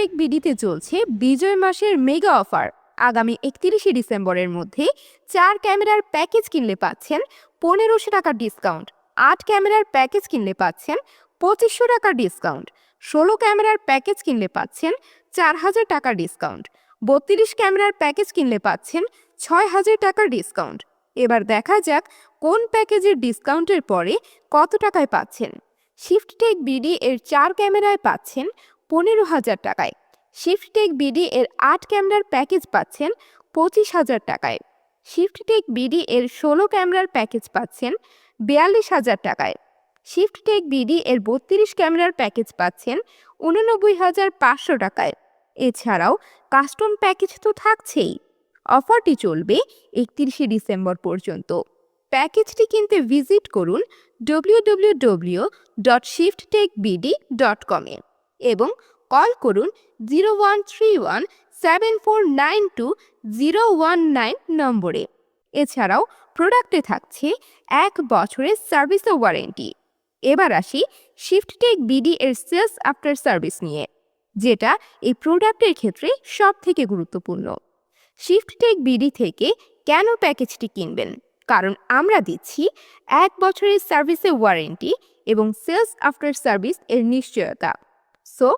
Take বিডিতে চলছে বিজয় মাসের mega offer. আগামী একত্রিশে ডিসেম্বরের মধ্যে চার ক্যামেরার প্যাকেজ কিনলে পাচ্ছেন পনেরোশো টাকার ডিসকাউন্ট, আট ক্যামেরার প্যাকেজ কিনলে পাচ্ছেন পঁচিশশো টাকার ডিসকাউন্ট, ষোলো ক্যামেরার প্যাকেজ কিনলে পাচ্ছেন চার হাজার টাকার ডিসকাউন্ট, বত্রিশ ক্যামেরার প্যাকেজ কিনলে পাচ্ছেন ছয় হাজার টাকার ডিসকাউন্ট। এবার দেখা যাক কোন প্যাকেজের ডিসকাউন্টের পরে কত টাকায় পাচ্ছেন। শিফট টেক বিডি এর চার ক্যামেরায় পাচ্ছেন পনেরো হাজার টাকায়। শিফট টেক বিডি এর আট ক্যামেরার প্যাকেজ পাচ্ছেন পঁচিশ হাজার টাকায়। শিফট টেক বিডি এর ষোলো ক্যামেরার প্যাকেজ পাচ্ছেন বিয়াল্লিশ হাজার টাকায়। শিফট টেক বিডি এর বত্রিশ ক্যামেরার প্যাকেজ পাচ্ছেন উননব্বই হাজার পাঁচশো টাকায়। এছাড়াও কাস্টম প্যাকেজ তো থাকছেই। অফারটি চলবে একত্রিশে ডিসেম্বর পর্যন্ত। প্যাকেজটি কিনতে ভিজিট করুন W dot Shift Tech BD dot কমে এবং কল করুন zero one three one seven four nine two zero one nine নম্বরে। এছাড়াও প্রোডাক্টে থাকছে এক বছরের সার্ভিস ওয়ারেন্টি। এবার আসি শিফট টেক বিডি এর সেলস আফটার সার্ভিস নিয়ে, যেটা এই প্রোডাক্টের ক্ষেত্রে সব থেকে গুরুত্বপূর্ণ। শিফট টেক বিডি থেকে কেন প্যাকেজটি কিনবেন? কারণ আমরা দিচ্ছি এক বছরের সার্ভিসে ওয়ারেন্টি এবং সেলস আফটার সার্ভিস এর নিশ্চয়তা। সো,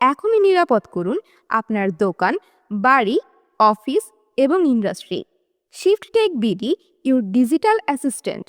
এখনই নিরাপদ করুন আপনার দোকান, বাড়ি, অফিস এবং industry. Shift Tech BD, your digital assistant.